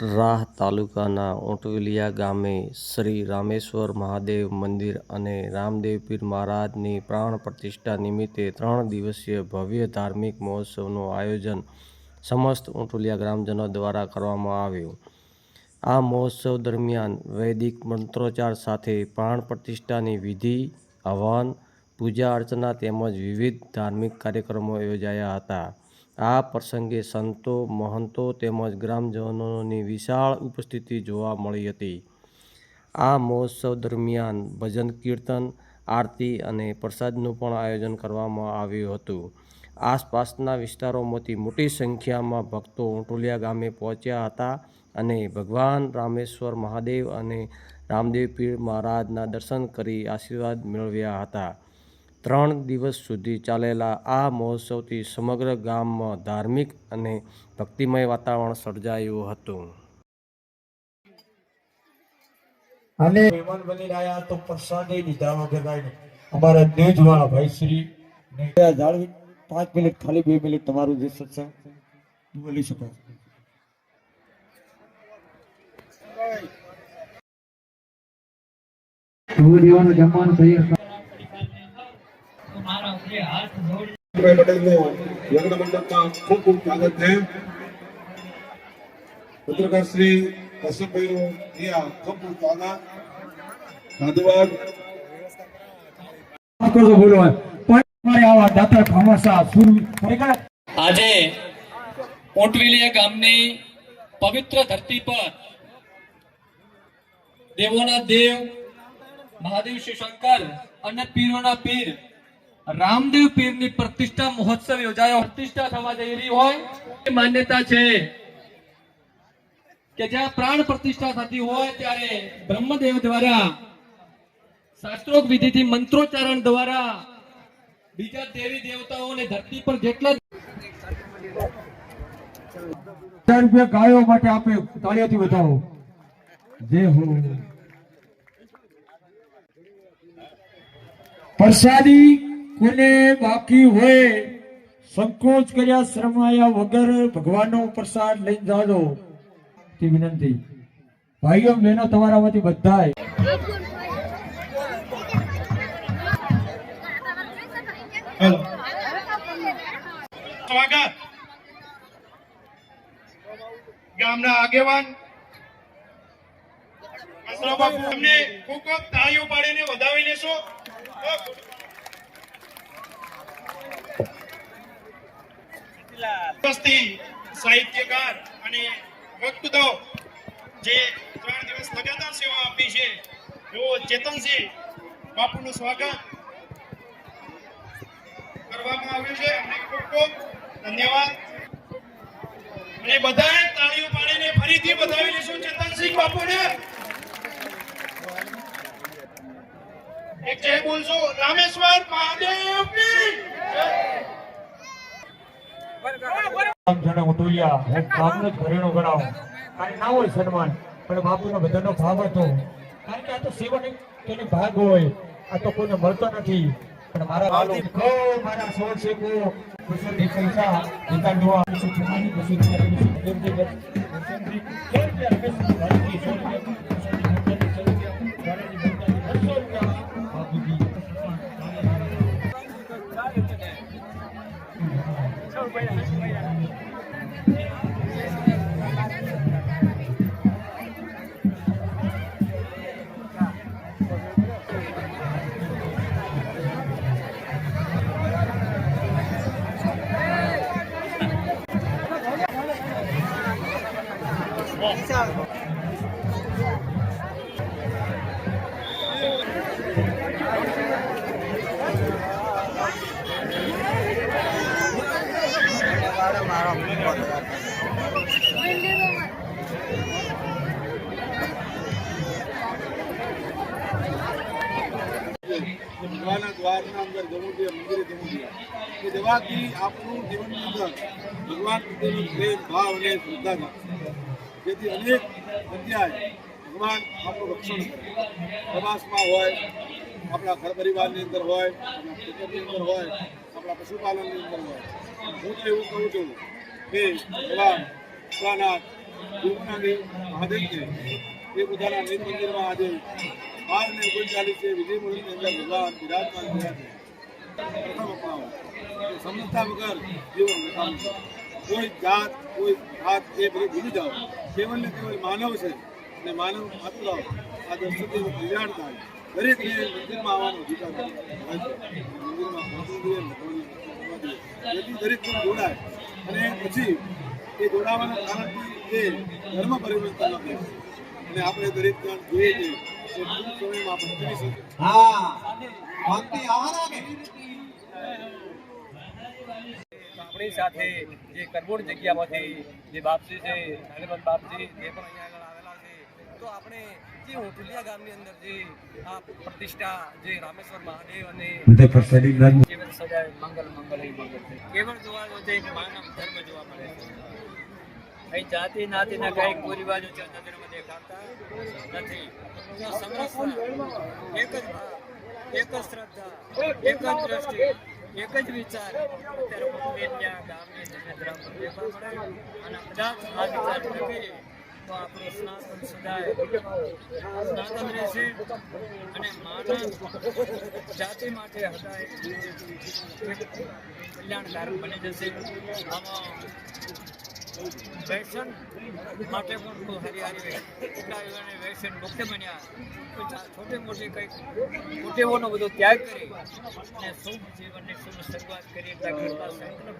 રાહ તાલુકાના ઊંટવેલીયા ગામે શ્રી રામેશ્વર મહાદેવ મંદિર અને રામદેવપીર મહારાજની પ્રાણ પ્રતિષ્ઠા નિમિત્તે ત્રણ દિવસીય ભવ્ય ધાર્મિક મહોત્સવનું આયોજન સમસ્ત ઊંટવેલીયા ગ્રામજનો દ્વારા કરવામાં આવ્યું. આ મહોત્સવ દરમિયાન વૈદિક મંત્રોચ્ચાર સાથે પ્રાણ પ્રતિષ્ઠાની વિધિ હવન પૂજા અર્ચના તેમજ વિવિધ ધાર્મિક કાર્યક્રમો યોજાયા હતા. આ પ્રસંગે સંતો, મહંતો તેમજ ગ્રામજનોની વિશાળ ઉપસ્થિતિ જોવા મળી હતી. આ મહોત્સવ દરમિયાન ભજન, કીર્તન, આરતી અને પ્રસાદનું પણ આયોજન કરવામાં આવ્યું હતું. આસપાસના વિસ્તારોમાંથી મોટી સંખ્યામાં ભક્તો ઊંટોલિયા ગામે પહોંચ્યા હતા અને ભગવાન રામેશ્વર મહાદેવ અને રામદેવ પીર મહારાજના દર્શન કરી આશીર્વાદ મેળવ્યા હતા. ત્રણ દિવસ સુધી ચાલેલા આ મહોત્સવથી સમગ્ર ગામમાં ધાર્મિક અને ભક્તિમય વાતાવરણ સર્જાયું હતું. અને મહેમાન બની રહ્યા તો પ્રસાદે લીધા વગર અમારા દેજવાળા ભાઈ શ્રી જાળવી પાંચ મિનિટ ખાલી બે મિનિટ તમારું જે સત્સંગ બોલી શકો દીવાનું જમવાનું થઈ ભાઈ પટેલનું લગ્ન મંડપમાં ખૂબ ખૂબ સ્વાગત છે પત્રકાર શ્રી કશ્યપભાઈનું અહીંયા ખૂબ ખૂબ સ્વાગત સાધુવાદ કરજો બોલવા પણ તમારે આવા દાતા ભામાસા સુર ખરેખર આજે ઓટવેલીયા ગામની પવિત્ર ધરતી પર દેવોના દેવ મહાદેવ શિવ શંકર અને પીરોના પીર રામદેવ પીરની પ્રતિષ્ઠા મહોત્સવ યોજાયો. પ્રતિષ્ઠા થવા જઈ રહી હોય માન્યતા છે કે જ્યાં પ્રાણ પ્રતિષ્ઠા થતી હોય ત્યારે બ્રહ્મદેવ દ્વારા શાસ્ત્રોક વિધિથી મંત્રોચ્ચારણ દ્વારા બીજા દેવી દેવતાઓને ધરતી પર જેટલા રૂપિયા ગાયો માટે આપે, તાળીઓથી બતાવો જય હો. પ્રસાદી કોને બાકી હોય? સંકોચ કર્યા શરમાયા વગર ભગવાનનો પ્રસાદ લઈને જાજો. તે વિનંતી. ભાઈઓ બહેનો તમારામાંથી બધાય સ્વાગત ગામના આગેવાન. ખૂબ ખૂબ તાળીઓ પાડીને વધાવી લેશો. વસ્તી સાહિત્યકાર અને વક્તો જે ત્રણ દિવસ લગાતાર સેવા આપી છે, એવો ચેતનસિંહ બાપુનું સ્વાગત કરવામાં આવ્યું છે. અને ખૂબ ખૂબ ધન્યવાદ. અને બધાએ તાળીઓ પાડીને ફરીથી બતાવી લઈશું ચેતનસિંહ બાપુને. એક જય બોલશો, રામેશ્વર મહાદેવ કી જય. આમ જાણે જ ઘરેણો કારણ ના હોય સન્માન પણ બાપુનો બધાનો ભાવ હતો. કારણ કે આ તો સેવન તેનો ભાગ હોય. આ તો કોઈને મળતો નથી. પણ મારા વાલો ખો મારા સોળ શેકો દુઆ જમાની જમાની કુશળ ભગવાનના દ્વારના અંદર જવું જોઈએ મંદિરે જવું જોઈએ કે જવાથી આપણું જીવનની અંદર ભગવાન પ્રત્યેનો પ્રેમ, ભાવ અને શ્રદ્ધા જેથી અનેક જગ્યાએ ભગવાન આપણું રક્ષણ કરે. પ્રવાસમાં હોય, આપણા ઘર પરિવારની અંદર હોય, આપણા ખેતરની અંદર હોય, આપણા પશુપાલનની અંદર હોય. હું તો એવું કહું છું કે ભગવાન ભોળાનાથ દેવોના મહાદેવજી એ બધાના નિજ મંદિરમાં આજે બાર ને ઓગણચાલીસે વિજય મંદિરની અંદર ભગવાન બિરાજમાન થયા છે. પ્રથમ અપનાવો સમજતા વગર જીવન છે. કોઈ જાત, કોઈ ભાત એ બધું ભૂલી જાઓ. કેવલ ને કેવલ માનવ છે. અને માનવ માત્ર આ દર્શનથી કલ્યાણ થાય. દરેકને મંદિરમાં આવવાનો અધિકાર મંદિરમાં. જેથી દરેક જોડાય. અને પછી એ જોડાવાના કારણથી એ ધર્મ પરિવર્તન આપે અને આપણે દરેક જણ જોઈએ છીએ સમયમાં પંચમી સદી હા. ભક્તિ આહારા કે સાથે જે કરબોડ જગ્યામાંથી જે બાપજી છે નાગરવંત બાપજી જે પણ અહીંયા આગળ આવેલા છે તો આપણે જે હોટલિયા ગામની અંદર જે આ પ્રતિષ્ઠા જે રામેશ્વર મહાદેવ અને કેવળ સદાય મંગલ મંગલ મંગલ કેવળ જોવા જોઈએ માનવ ધર્મ જોવા મળે છે. કઈ જાતિ નાતિના કઈ કુરિવાજો દેખાતા નથી. એક જ એક જ શ્રદ્ધા એક જ દ્રષ્ટિ. એક જ વિચાર અત્યારે તો આપણું સ્નાતન સદાય સ્નાતન રહેશે અને માનવ જાતિ માટે હદાય કલ્યાણકારક બની જશે. આમાં વ્યસન માટે પણ હરિયાળી એટલા યુવાને વ્યસન મુક્ત બન્યા. છોટી મોટી કંઈક મોટેઓનો બધો ત્યાગ કરી અને શુભ જીવનની શુભ શરૂઆત કરી કરતા સંકલ્પ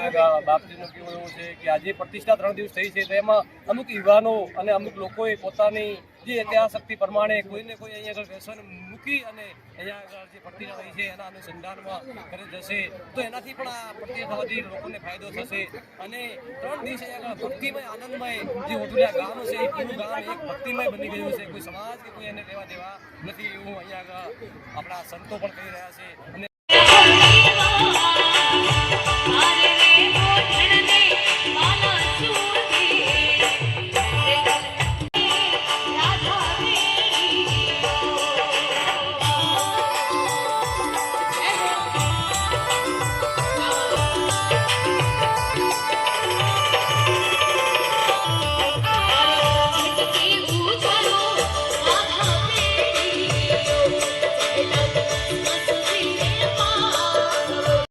આગળ બાપજીનું કહેવું એવું છે કે આજે પ્રતિષ્ઠા ત્રણ દિવસ થઈ છે, તો એમાં અમુક યુવાનો અને અમુક લોકોએ પોતાની જે શક્તિ પ્રમાણે કોઈને કોઈ અહીંયા આગળ વ્યસન મૂકી અને અહીંયા આગળ જે પ્રતિષ્ઠા રહી છે, એના અનુસંધાનમાં કરી જશે, તો એનાથી પણ આ પ્રતિષ્ઠા થવાથી લોકોને ફાયદો થશે. અને ત્રણ દિવસ અહીંયા આગળ ભક્તિમય આનંદમય જે ઓટુલિયા ગામ છે, એ પૂરું ગામ એક ભક્તિમય બની ગયું છે. કોઈ સમાજ કે કોઈ એને રહેવા દેવા નથી એવું અહીંયા આગળ આપણા સંતો પણ કહી રહ્યા છે. અને